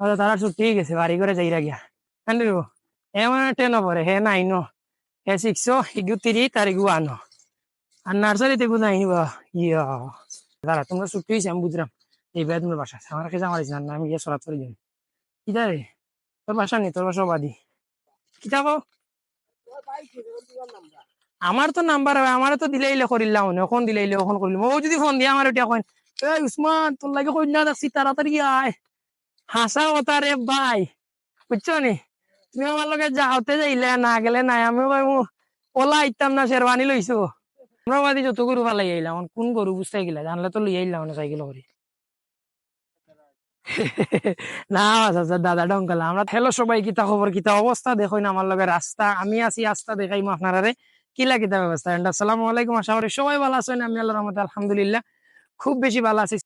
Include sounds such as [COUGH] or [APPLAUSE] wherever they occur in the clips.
আচ্ছা তারা ছুটি গেছে বাড়ি করে যাইরা গিয়া। এ মানে টেন পরে হে নাইন হে সিক্স ইগু তিরি তার ইগু আনো। আর নার্সারিতে গু নাই ইয়া, দাঁড়া, তোমরা ছুটি হয়েছে আমি বুঝলাম এই বেদ তোমার বাসা আছে। আমার কাছে আমার না আমি গিয়ে সরাত করে যাই। কিটা রে? তোর বাসা নেই, তোর বাসা বাদি কিটা কও আমার তো নাম্বার হবে আমার তো দিলে ইলে করিলাম এখন দিলে ইলে এখন করিলাম। ও যদি ফোন দিয়ে আমার এটা কইন, এই উসমান, তোর লাগে কই না দেখছি তাড়াতাড়ি আয়। হাসা কথা রে ভাই। বুঝছ নি তুমি আমার লগে যাওতে যাইলে না গেলে নাই, আমি ভাই ওলা আইতাম না শেরওয়ানি লইছো আমরা বাদি যত গরু ফালাই আইলাম কোন গরু বুঝতে গেলা? জানলে তো লই আইলাম [LAUGHS] না সাইকেল করে না দাদা ডঙ্কালা আমরা হ্যালো সবাই, কিতা খবর কিতা অবস্থা দেখুন আমার লগে রাস্তা আমি আছি রাস্তা দেখাইমু আপনারা কিলা কিতা ব্যবস্থা আসসালামু আলাইকুম, আশা করি সবাই ভালো আছেন। আমি আল্লাহর রহমতে, আলহামদুলিল্লাহ। খুব বেশি ভালো আছি।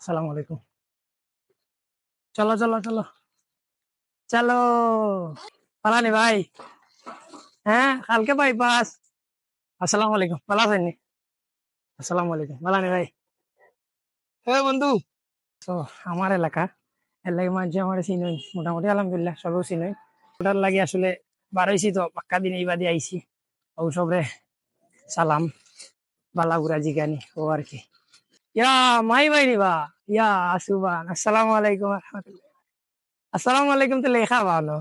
আসসালামু আলাইকুম। চলো চলো চলো। চলো। পালানি ভাই। হ্যাঁ কালকে ভাই পাস আসসালামু আলাইকুম। ভালো আছেন? আসসালামু আলাইকুম। পালানি ভাই। হ্যাঁ বন্ধু, তো আমার এলাকা লাগে মানুষ আমার চিনই মোটামুটি আলহামদুলিল্লাহ, সবেও চিনই ওটার লাগে আসলে বারোইছি তো, পাক্কা দিন এই বাদে আইছি। ও সবরে সালাম, বালাগুড়া জিগানি, ও আর কি। ইয়া মাই ভাই নিবা ইয়া আসুবান আসসালামু আলাইকুম রহমতুল্লাহ আসসালামু আলাইকুম তো লেখা ভালো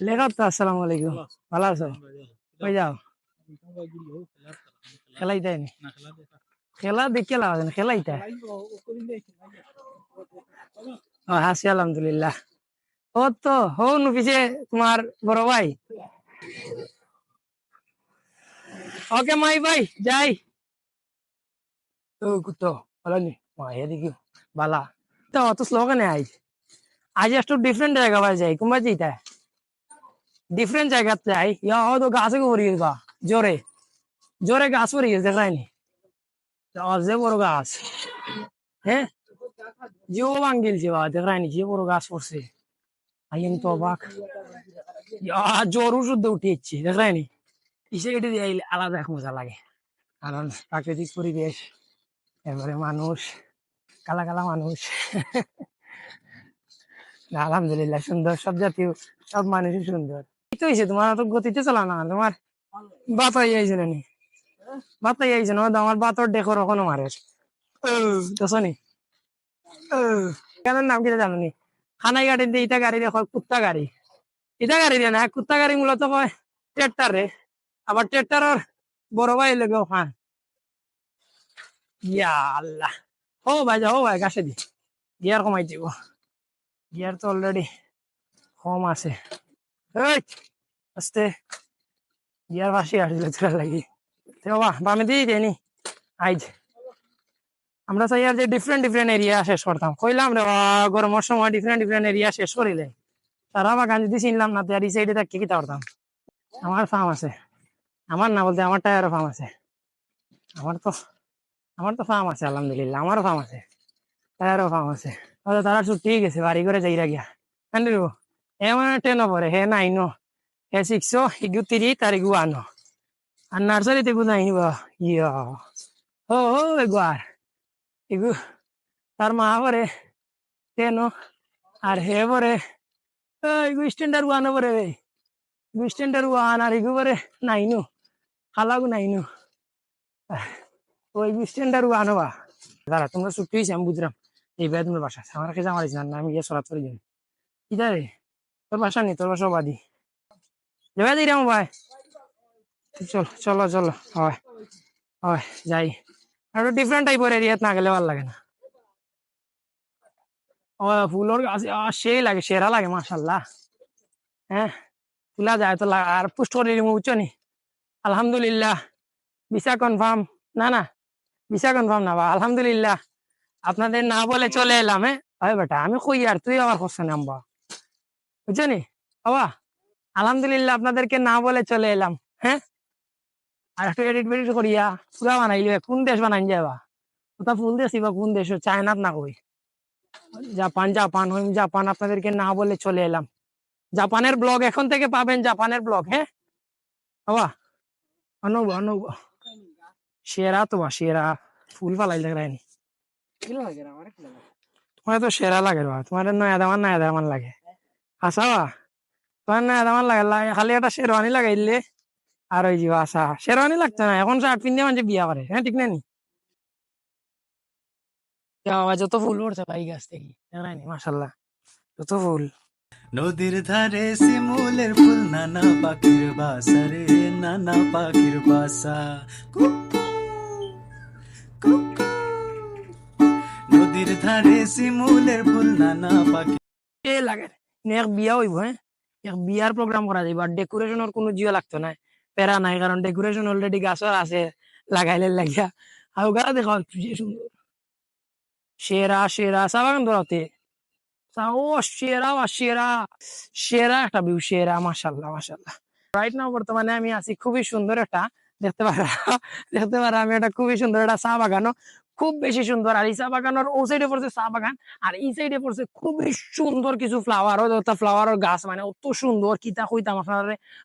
লেখা তো আসসালামু আলাইকুম ভালো আছো কই যাও খেলাই তাই নি খেলা দেখে লাভ আছে খেলাই তাই ও হাসি আলহামদুলিল্লাহ ও তো হো নু পিছে তোমার বড় ভাই ওকে মাই ভাই যাই ডিফারেন্ট ভরি জোরে জোরে গাছ ভরি যে বড় গাছ হ্যাঁ ভাঙ্গিল যে বড় গাছ পড়ছে আইন তো অবাক শুদ্ধ উঠে যাচ্ছে দেখায়নি ইসে এটি দিয়ে আলাদা এক মজা লাগে কারণ প্রাকৃতিক পরিবেশ এরপরে মানুষ কালা কালা মানুষ। না, আলহামদুলিল্লাহ সুন্দর সব জাতীয় সব মানুষই সুন্দর। তো হয়েছে তোমার তো গতিতে চলা না তোমার বাতাই আইছে নানি বাতাই আইছে না আমার বাতর মারে দেখনি নাম কিটা জানো নি? খানাই গাড়ি দিয়ে ইটা গাড়ি দেখো কুত্তা গাড়ি। ইটা গাড়ি দিয়ে না কুত্তা গাড়ি মূলত কয় ট্রেক্টার। আবার ট্রেক্টারের বড় ভাই লেগে হ্যাঁ ইয়া আল্লাহ ও ভাই যা ও ভাই গাছে দি গিয়ার কমাই দিব গিয়ার তো কম আছে আস্তে গিয়ার পাশে আসলে তোরা লাগি বাবা বামে দিয়ে আইজ আমরা চাই আর যে ডিফারেন্ট ডিফারেন্ট এরিয়া শেষ করতাম কইলাম রে গরমের সময় ডিফারেন্ট ডিফারেন্ট এরিয়া শেষ করিলে তারা বাগান যদি চিনলাম না আর এই সাইডে থাকি কিতা করতাম আমার ফার্ম আছে আমার না বলতে আমার টায়ারও ফার্ম আছে আমার তো আমার তো ফার্ম আছে, আলহামদুলিল্লাহ, আমারও ফার্ম আছে টায়ারও ফার্ম আছে। আচ্ছা তারা ছুটি গেছে, বাড়ি করে যাইরা গিয়া। কান্দি এ মানে টেন পরে হে নাইন হে সিক্স ইগু তিরি তার ইগু আনো। আর নার্সারিতে গু নাই ইয়া। ও ও এগুয়ার ইগু তার মা পরে টেন আর হে পরে ইগু স্ট্যান্ডার ওয়ান পরে রে ইগু স্ট্যান্ডার ওয়ান আর ইগু পরে নাইনু খালাগু নাইনু ওই স্ট্যান্ডার ওয়ান বা দাঁড়া, তোমরা ছুটি হয়েছে আমি বুঝলাম। এই বেদ তোমার বাসা। আমার কাছে আমার না আমি গিয়ে সরাত করে যাই। কিটা রে? তোর বাসা নেই, তোর বাসা বাদি। যাবে দিই রাম ভাই। চল, চলো চলো, হয় হয়, যাই। আর ডিফারেন্ট টাইপের এরিয়াত না গেলে ভালো লাগে না। ও, ফুলের গাছ সেই লাগে, সেরা লাগে, মাশাল্লাহ। হ্যাঁ ফুলা যায় তো আর পুষ্ট করে বুঝছ নি? আলহামদুলিল্লাহ। ভিসা কনফার্ম না না। ভিসা কনফার্ম না বা আলহামদুলিল্লাহ। আপনাদের না বলে চলে এলাম হ্যাঁ? বেটা, আমি কই আর? তুই আমার করছে নামবা বুঝছ নি বাবা, আলহামদুলিল্লাহ আপনাদেরকে না বলে চলে এলাম হ্যাঁ? আর একটু এডিট বেডিট করিয়া, পুরা বানাইলে কোন দেশ বানাই যাবা ওটা ফুল দেশ বা কোন দেশ চায়নাত না কই? জাপান জাপান, হইম জাপান, আপনাদেরকে না বলে চলে এলাম। জাপানের ব্লগ এখন থেকে পাবেন, জাপানের ব্লগ হ্যাঁ? বাবা, অনুব অনুভ সেরা তো বা সেরা। ফুল পালাই লাগায়নি তোমার তো সেরা লাগে বা তোমার নয়া দামান নয়া দামান লাগে। আসা বা তোমার নয়া দামান লাগে খালি একটা শেরওয়ানি লাগাইলে আর ওই যাবা আসা শেরওয়ানি লাগতো না এখন শার্ট পিন্ধে মানুষ বিয়া করে হ্যাঁ ঠিক না? নি যত ফুল উঠছে ভাই গাছ থেকে নি? মাসাল্লাহ যত ফুল। নদীর ধারে শিমুলের ফুল নানা পাখির বাসা রে নানা পাখির বাসা। নদীর ধারে শিমুলের ফুল নানা পাখি। এ লাগে বিয়া হইব হ্যাঁ? এক বিয়ার প্রোগ্রাম করা যাইব আর ডেকোরেশনের কোনো জিও লাগতো না প্যারা নাই কারণ ডেকোরেশন অলরেডি গাছর আছে, লাগাইলে লাগিয়া। আর গা দেখা সুন্দর সেরা সেরা সাবাগান ও সেরা বা সেরা সেরা একটা ভিউ সেরা মাসাল্লাহ মাসাল্লাহ রাইট নাও বর্তমানে আমি আছি খুবই সুন্দর একটা দেখতে পারা দেখতে পারা, আমি একটা খুবই সুন্দর একটা চা বাগানও খুব বেশি সুন্দর। আর এই চা বাগানের ও সাইডে পড়ছে চা বাগান, আর এই সাইডে পড়ছে খুবই সুন্দর কিছু ফ্লাওয়ার ফ্লাওয়ারের গাছ মানে অত সুন্দর, কিতা কইতাম আপনারা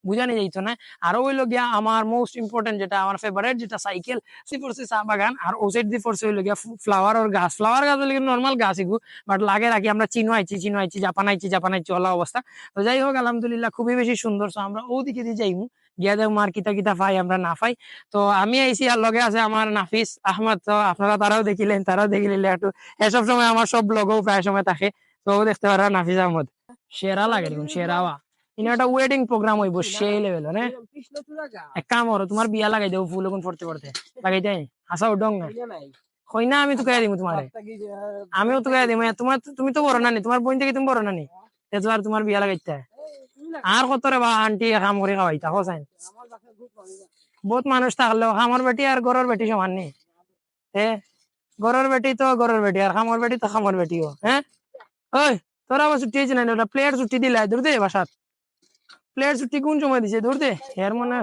বুঝানি যাইত না। আর হইল গিয়া আমার মোস্ট ইম্পর্টেন্ট যেটা, আমার ফেভারিট যেটা সাইকেল সে পড়ছে চা বাগান, আর ও সাইড দিয়ে পড়ছে হইল গিয়া ফ্লাওয়ারের গাছ। ফ্লাওয়ার গাছ হলে নর্মাল গাছ এগু বাট লাগে রাখি আমরা চিনো আইছি চিনো আইছি, জাপান আইছি জাপান আইছি, ওলা অবস্থা। তো যাই হোক, আলহামদুলিল্লাহ, খুবই বেশি সুন্দর। তো আমরা ও দিকে দিয়ে যাইমু। গিয়া দেখ মার কিতা কিতা পাই, আমরা না পাই। তো আমি আইছি আর লগে আছে আমার নাফিস আহমদ, তো আপনারা তারাও দেখিলেন তারাও দেখিলেন একটু। এসব সময় আমার সব ব্লগও প্রায় সময় থাকে, তো দেখতে নাফিস আহমদ। সেরা লাগে দেখুন সেরাওয়া ইনি একটা ওয়েডিং প্রোগ্রাম হইব, সেই লেভেল এক কাম করো, তোমার বিয়া লাগাই দেবো, ফুল এখন পড়তে পড়তে। লাগাই দেয়, হাসা উডং না। কই না, আমি তো দিব তোমারে। আমিও তো দিব তোমার তুমি তো বড় নানি, তোমার বোন থেকে তুমি বড় নানি। তোমার বিয়া লাগাইতে। আর কত রে বা আন্টি কাম করে খাওয়াইতা হোসাইন বহুত মানুষ থাকলেও খামর বেটি আর গরর বেটি সমান নেই হে? গরর বেটি তো গরর বেটি আর খামর বেটি তো খামর বেটিও হ্যাঁ ওই তোরা আবার ছুটি হয়েছে না ওটা প্লেয়ার ছুটি দিলে দূর দে বাসাত প্লেয়ার ছুটি কোন সময় দিছে দূর দে। এর মনে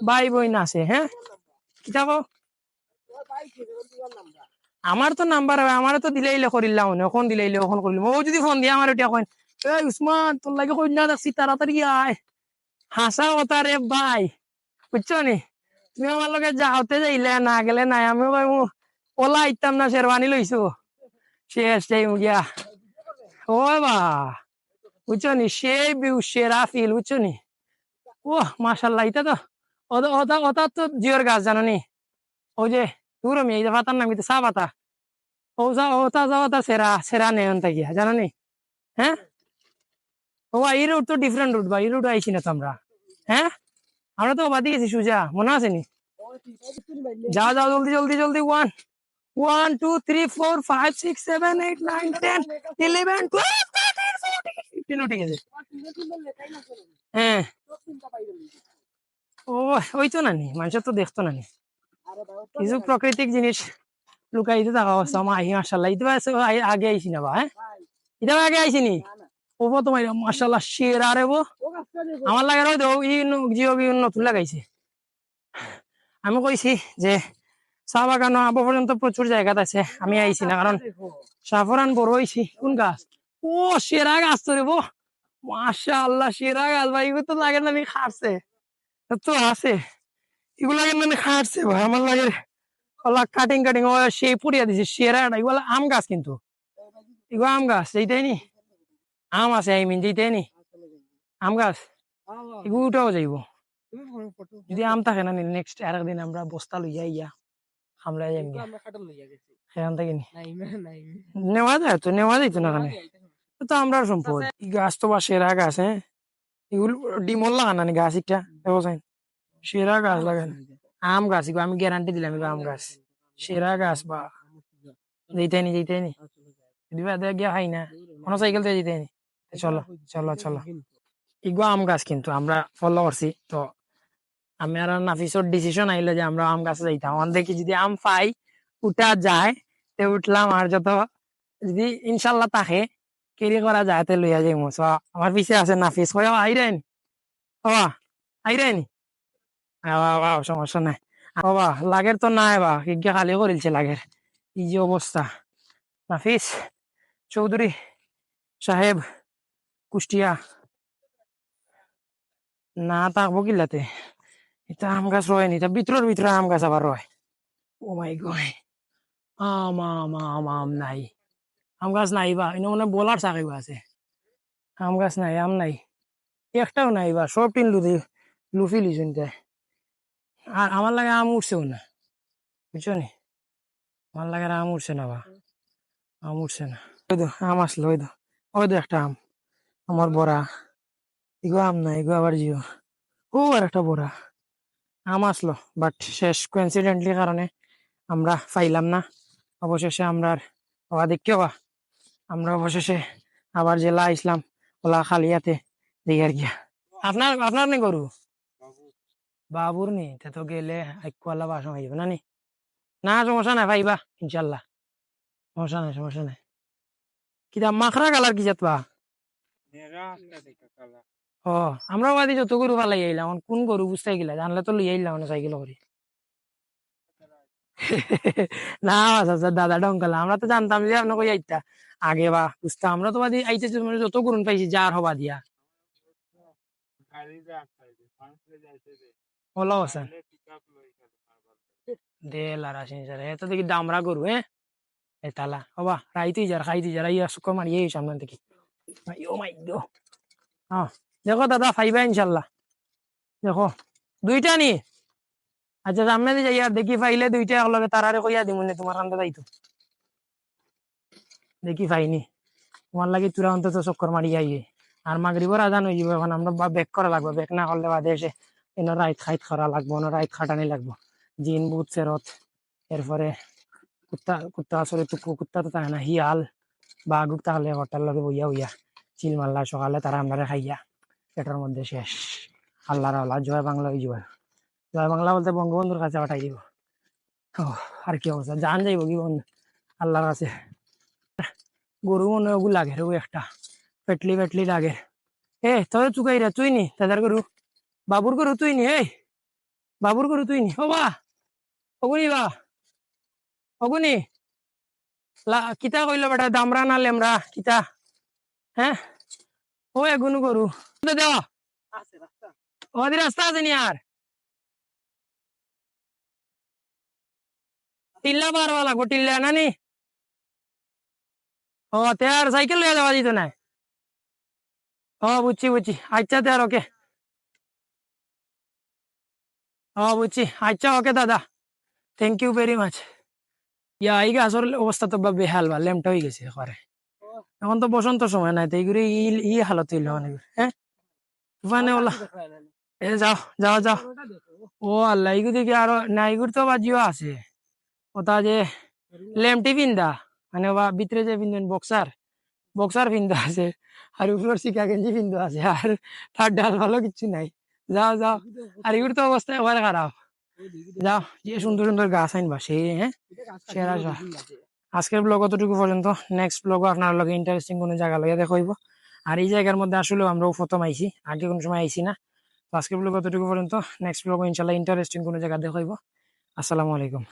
ভাই বই না আছে হ্যাঁ কি? থাকো আমার তো নাম্বার আমার তো দিলে ইলে করিলাম এখন দিলে ইলে এখন করিলাম ও যদি ফোন দিয়ে আমার এটা কইন এই উসমান তোর লাগে না দেখছি তাড়াতাড়ি আয় হাসা কথা রে ভাই বুঝছ নি তুমি আমার লগে যাওতে যাইলে না গেলে নাই আমি ভাবো ওলা আইতাম না শেরওয়ানি লইছো শেষ যাই গিয়া ও বা বুঝছ নি সেই বিউ সেরা ফিল বুঝছ নি ও মাশাল্লাহ এটা তো ওটা ওটা ওটা তো জিওর গাছ জানো নি ও যে দূর আমি এই যে পাতার নাম কিন্তু চা পাতা ও যা ওটা যা ওটা সেরা সেরা নেয়ন গিয়া জানো নি হ্যাঁ ও এই রুট তো ডিফারেন্ট রুট বা এই রুট না তো আমরা। হ্যাঁ? আমরা তো গেছি, সুজা, মনে আছে নি? যাও যাও, জলদি জলদি জলদি one one two three four five six seven eight nine ten eleven twelve উঠে গেছে। হ্যাঁ। ও, ওই তো না নি মানুষের তো দেখতো না কিছু প্রাকৃতিক জিনিস লুকাইতে থাকা অবস্থা। আমার আহি মাসাল্লাহ ইতে আগে আইসি না বা হ্যাঁ? ইতে আগে আইসি নি ও তোমার মাসাল্লাহ শের আরে বো। আমার লাগে রয় দেও ই জিও বি নতুন লাগাইছে। আমি কইছি যে চাহ বাগান আবো পর্যন্ত প্রচুর জায়গা আছে, আমি আইছি না, কারণ সাফরান বড় হইছি। কোন গাছ? ও, সেরা গাছ তো রে বো। মাশা আল্লাহ সেরা গাছ, ভাই, এগুলো তো লাগে না খাটছে। তো আছে। এগুলো লাগে না খাটছে, ভাই, আমার লাগে। ওলা কাটিং কাটিং সেই পুড়িয়া দিছে, সেরা এগুলো আম গাছ কিন্তু। এগুলো আম গাছ, এইটাই নি? আম আছে আই মিন যেটাই নি আম গাছ এগুলোটাও যাইব যদি আম থাকে না নেক্সট আর একদিন আমরা বস্তা লইয়া ইয়া আমরা গিয়া সেখান থেকে নি নেওয়া যায় তো নেওয়া যাইতো না কানে তো আমরা সম্পদ গাছ তো বা সেরা গাছ হ্যাঁ এগুলো ডিমল লাগান না গাছ একটা দেখছেন সেরা গাছ লাগান আম গাছ আমি গ্যারান্টি দিলাম আম গাছ সেরা গাছ বা যেইটাই নি যেইটাই নি গিয়া খাই না কোনো সাইকেল দিয়ে যেতে নি চলো চলো চলো। এগুলো আম গাছ কিন্তু আমরা ফলো করছি। তো আমি আর নাফিসর ডিসিশন আইলো যে আমরা আম গাছে যাইতাম। আমার দেখি যদি আম পাই উঠা যায় তে উঠলাম আর যত যদি ইনশাল্লাহ তাকে কেরি করা যায় তে লইয়া যাইমু। So, আমার পিছে আছে নাফিস। কয় আইরেন? বাবা আইরেন? বাবা সমস্যা নাই। বাবা লাগের তো নাই বা কিগা খালি করিলছে লাগের। এই যে অবস্থা। নাফিস চৌধুরী সাহেব কুষ্টিয়া। না থাকব কিলাতে এটা আম গাছ রয় নি এটা ভিতরের ভিতরে আম গাছ আবার রয় ও মাই গড আম আম আম আম নাই। আম গাছ নাই বা এনে মানে বলার চাকিবা আছে। আম গাছ নাই, আম নাই। একটাও নাই বা সব টিন লুদি লুফি লিছুন আর আমার লাগে আম উঠছেও না বুঝছ নি? আমার লাগে আম উঠছে না বা। আম উঠছে না। ওই তো আম আসলো ওই তো ওই তো একটা আম। আমার বড়া। এগো আম না, এগো আবার জিও। ও আর একটা বড়া। আম আসলো বাট শেষ। কোইন্সিডেন্টলি কারণে আমরা পাইলাম না। অবশেষে আমরা আর হওয়া দেখতে আমরা অবশেষে আবার জেলা ইসলাম ওলা খালিয়াতে, দেখি আর কি। আপনার আপনার নে গরু? বাবুর নি, তে তো গেলে আইকুয়ালা বাসন হইব না নি? না, সমস্যা নাই ভাইবা ইনশাল্লাহ সমস্যা নাই সমস্যা নাই। কিতা মাখরা কালার কি যাতবা ও আমরা বাদি যত গরু ফালাই আইলাম কোন গরু বুঝতে গেলা? জানলে তো লইয়া আইলাম সাইকেল করে না আচ্ছা দাদা ডঙ্কালা আমরা তো জানতাম যে আপনার কই আইতা। আগে বা বুঝতাম আমরা তো বাদি আইতেছি মানে যত গরুন পাইছি যার হবা দিয়া। ওলা হোসেন দে লারা সিন স্যার এত দেখি দামরা গরু হ্যাঁ এ তালা। হবা রাইতেই যার খাইতেই যার ইয়া সুখ মারি এই সামনে হ্যাঁ দেখো দাদা, ফাইবা ইনশাল্লাহ দেখো, দুইটা নি। আচ্ছা সামনে দিয়ে যাই দেখি ফাইলে দুইটা একলগে তারারে কইয়া দিমুনে তোমার কান্দে যাইতো দেখি ফাইনি তোমার লাগি তুরা অন্তত চক্কর মারি আইয়ে। আর মাগরিবর আজান হয়ে যাবে এখন, আমরা বেক করা লাগবে। বেক না করলে বাদে এসে এনে রাইত খাইত করা লাগবো না রাইত খাটানি লাগবো। জিন বুট সেরত এরপরে কুত্তা কুত্তা আসলে কুত্তা তো থাকে না হিয়াল বাঘুক তাহলে হটার লগে বইয়া বইয়া, চিল মারলা সকালে তারা আমরা খাইয়া, পেটের মধ্যে শেষ। আল্লাহর আল্লাহ জয় বাংলা ওই জয়। জয় বাংলা বলতে বঙ্গবন্ধুর কাছে পাঠাই দিব। আর কি অবস্থা? জান যাইব কি বন্ধু? আল্লাহর কাছে। গরু মনে ওগুলো লাগে রে একটা। পেটলি পেটলি লাগে। এ তবে চুকাই রে, তুই নি তাদের গরু। বাবুর গরু তুই নি, এই। বাবুর গরু তুই নি। ও বা, অগুনি বা, অগুনি। কিতা কইলো বেটা দামরা না লেমরা কিতা? হ্যাঁ ও এগুনু গরু দে দেওয়া ওদের রাস্তা আছে নি আর টিল্লা পারবা লাগবো টিল্লা না নি? ও তে আর সাইকেল লইয়া যাওয়া দিত না ও বুঝছি বুঝছি আচ্ছা তে আর ওকে ও বুঝছি আচ্ছা ওকে দাদা। Thank you very much yeah এই গাছের অবস্থা তো বা বেহাল বা ল্যাম্পটা হয়ে গেছে একবারে এখন তো বসন্ত সময় নাই তো এইগুলি ই- হালত হইল মানে হ্যাঁ মানে ওলা এ যাও যাও যাও। ও আল্লাহ ইগু দেখি আরও না ইগুর তো বাজিও আছে? ওটা যে ল্যাম্পটি পিন্দা মানে বা ভিতরে যে পিন্দন বক্সার বক্সার পিন্দা আছে আর উপর শিকা গেঞ্জি পিন্দা আছে আর তার ডাল ভালো কিছু নাই। যাও যাও। আর ইগুর তো অবস্থা এবারে খারাপ যাও যে সুন্দর সুন্দর গাছ আনবা সেই হ্যাঁ? সেরা যা। আজকের ব্লগ অতটুকু পর্যন্ত। নেক্সট ব্লগ আপনার লগে ইন্টারেস্টিং কোনো জায়গা লইয়া দেখাইব আর এই জায়গার মধ্যে আসলেও আমরাও প্রথম আইছি, আগে কোনো সময় আইছি না। তো আজকের ব্লগ অতটুকু পর্যন্ত। নেক্সট ব্লগ ইনশাল্লাহ ইন্টারেস্টিং কোনো জায়গা দেখাইব আসসালামু আলাইকুম।